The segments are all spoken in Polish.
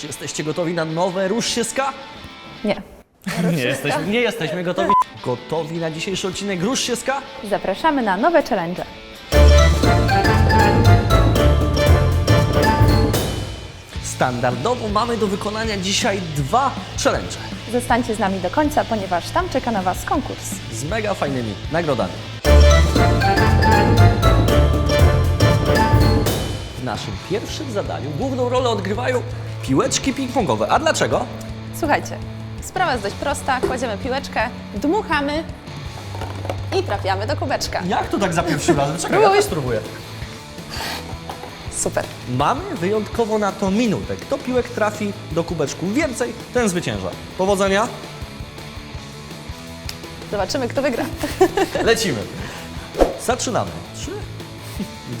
Czy jesteście gotowi na nowe Rusz się ska? Nie. Nie jesteśmy, nie jesteśmy gotowi. Gotowi na dzisiejszy odcinek Rusz się ska? Zapraszamy na nowe challenge. Standardowo mamy do wykonania dzisiaj dwa challenge Zostańcie z nami do końca, ponieważ tam czeka na Was konkurs. z mega fajnymi nagrodami. Naszym pierwszym zadaniu główną rolę odgrywają piłeczki ping-pongowe. A dlaczego? Słuchajcie, sprawa jest dość prosta. Kładziemy piłeczkę, dmuchamy i trafiamy do kubeczka. Jak to tak za pierwszym razem? Czekaj, ja też spróbuję. Super. Mamy wyjątkowo na to minutę. Kto piłek trafi do kubeczku więcej, ten zwycięża. Powodzenia, Zobaczymy, kto wygra. lecimy. Zaczynamy. Trzy,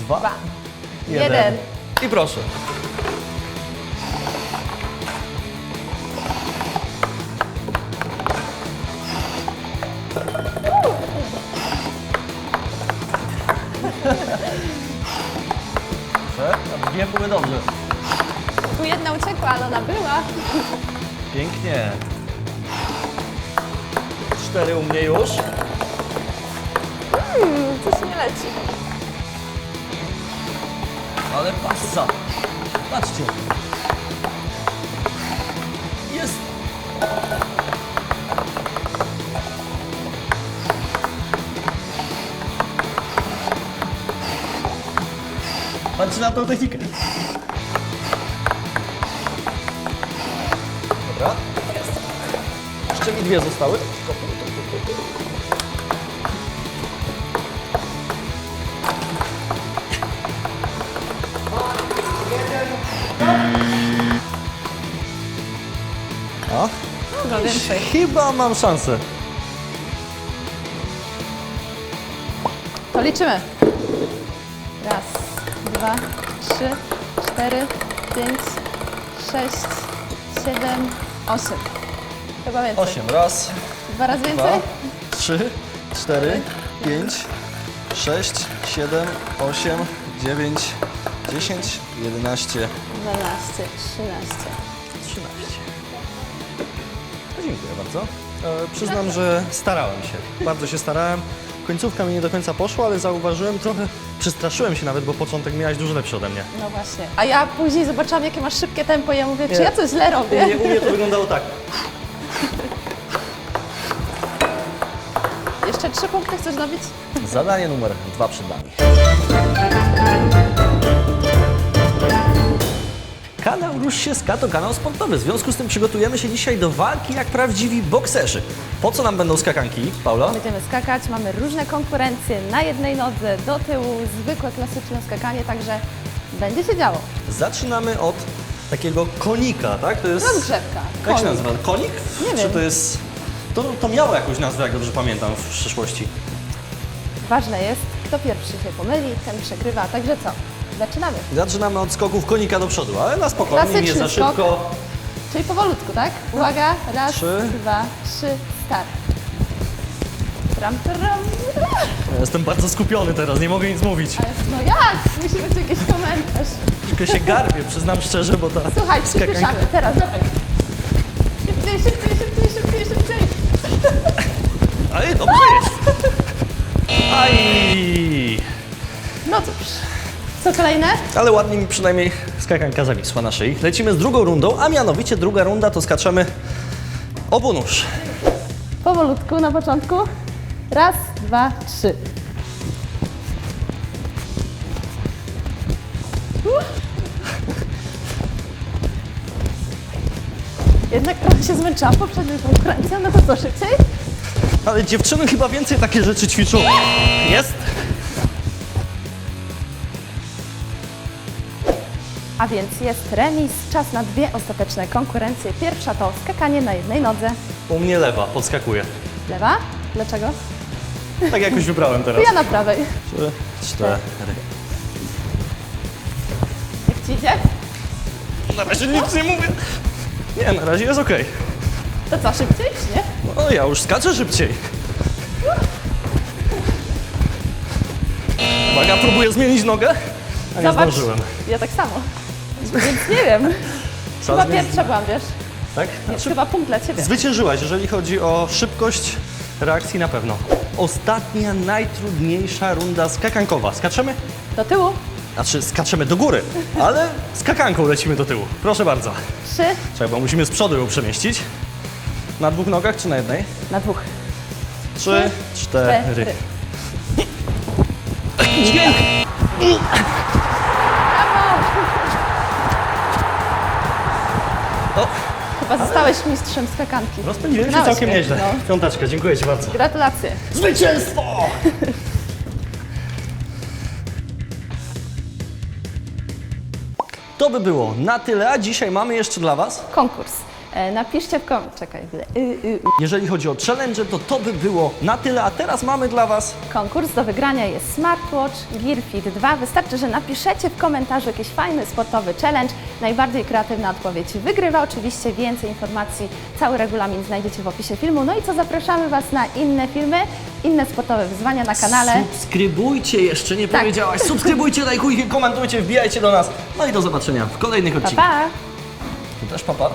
dwa, Dwa. Jeden. Jeden. I proszę. Proszę, a dwie były dobrze. Tu jedna uciekła, ale ona była. Pięknie. Cztery u mnie już. Coś nie leci. Ale passa. Patrzcie. Jest. Patrzcie na tą technikę. Dobra. Jeszcze mi dwie zostały. A? Chyba więcej. Chyba mam szansę. To liczymy. Raz, dwa, trzy, cztery, pięć, sześć, siedem, osiem. Chyba więcej. Osiem. Raz, Dwa razy dwa, więcej? trzy, cztery, pięć, sześć, siedem, osiem, dziewięć, dziesięć, jedenaście, Dwanaście, trzynaście. Dziękuję bardzo. E, przyznam, że starałem się. Bardzo się starałem. Końcówka mi nie do końca poszła, ale zauważyłem trochę, przestraszyłem się nawet, bo początek miałaś dużo lepszy ode mnie. No właśnie. A ja później zobaczyłam, jakie masz szybkie tempo i ja mówię, czy Nie. ja coś źle U robię? mnie, u mnie to wyglądało tak. Jeszcze trzy punkty chcesz dobić? Zadanie numer dwa przed nami. Kanał Rusz się Ska to kanał sportowy. W związku z tym przygotujemy się dzisiaj do walki jak prawdziwi bokserzy. Po co nam będą skakanki, Paulo? Będziemy skakać, mamy różne konkurencje na jednej nodze, do tyłu, zwykłe klasyczne skakanie, także będzie się działo. Zaczynamy od takiego konika, tak? To jest... Rozgrzewka. Jak się konik. nazywa? Konik? Nie Czy wiem. to jest... To, to miało jakąś nazwę, jak dobrze pamiętam, w przyszłości. Ważne jest, kto pierwszy się pomyli, ten przegrywa. Także co? Zaczynamy. Zaczynamy od skoków konika do przodu, ale na spokojnie, nie Klasyczny za skok. szybko. Czyli powolutku, tak? Uwaga, raz, Trzy. dwa, trzy, start. Tram, tram. Ja Jestem bardzo skupiony teraz, nie mogę nic mówić. Ale No jak? Musi być jakiś komentarz. Tylko się garbię, przyznam szczerze, bo ta Słuchaj, przyspieszamy. Teraz, dawaj. Kolejne? Ale ładnie mi przynajmniej skakanka zawisła na szyi. Lecimy z drugą rundą, a mianowicie druga runda to skaczemy obunóż. Powolutku na początku. Raz, dwa, trzy. Jednak trochę się zmęczyłam poprzednią konkurencją, no to co, szybciej? Ale dziewczyny chyba więcej takie rzeczy ćwiczą. Jest? A więc jest remis, czas na dwie ostateczne konkurencje. Pierwsza to skakanie na jednej nodze. U mnie lewa, podskakuje. Lewa? Dlaczego? Tak jakoś wybrałem teraz. Ja na prawej. Trzy, cztery. Jak ci idzie? Na razie nic nie mówię. Nie, na razie jest okej. To co, szybciej czy nie? No ja już skaczę szybciej. Uwaga, próbuję zmienić nogę. A nie zdążyłem. Ja tak samo. Więc nie wiem. Chyba Czas pierwsza byłam, wiesz? Tak? Znaczy, chyba punkt dla Ciebie. zwyciężyłaś, jeżeli chodzi o szybkość reakcji na pewno. Ostatnia, najtrudniejsza runda skakankowa. Skaczemy? Do tyłu. Znaczy, skaczemy do góry, ale skakanką lecimy do tyłu. Proszę bardzo. Trzy Czekaj, bo musimy z przodu ją przemieścić. Na dwóch nogach czy na jednej? na dwóch. Trzy, cztery. Cztery. Dźwięk! Chyba zostałeś mistrzem skakanki. rozpędziłem się Wygrałeś całkiem nieźle. No. Piąteczka, dziękuję Ci bardzo. Gratulacje. Zwycięstwo! To by było na tyle, a dzisiaj mamy jeszcze dla Was. Konkurs. E, napiszcie w kom... Czekaj, chwilę. Y, y, y. Jeżeli chodzi o challenge, to to by było na tyle, a teraz mamy dla Was Konkurs do wygrania jest Smartwatch Gear Fit 2. Wystarczy, że napiszecie w komentarzu jakiś fajny sportowy challenge. Najbardziej kreatywna odpowiedź wygrywa. Oczywiście więcej informacji, cały regulamin znajdziecie w opisie filmu. No i co, zapraszamy Was na inne filmy, inne sportowe wyzwania na kanale. Subskrybujcie, jeszcze nie Tak. powiedziałaś. Subskrybujcie, lajkujcie, komentujcie, wbijajcie do nas. No i do zobaczenia w kolejnych Pa, odcinkach. pa! Tu też papa.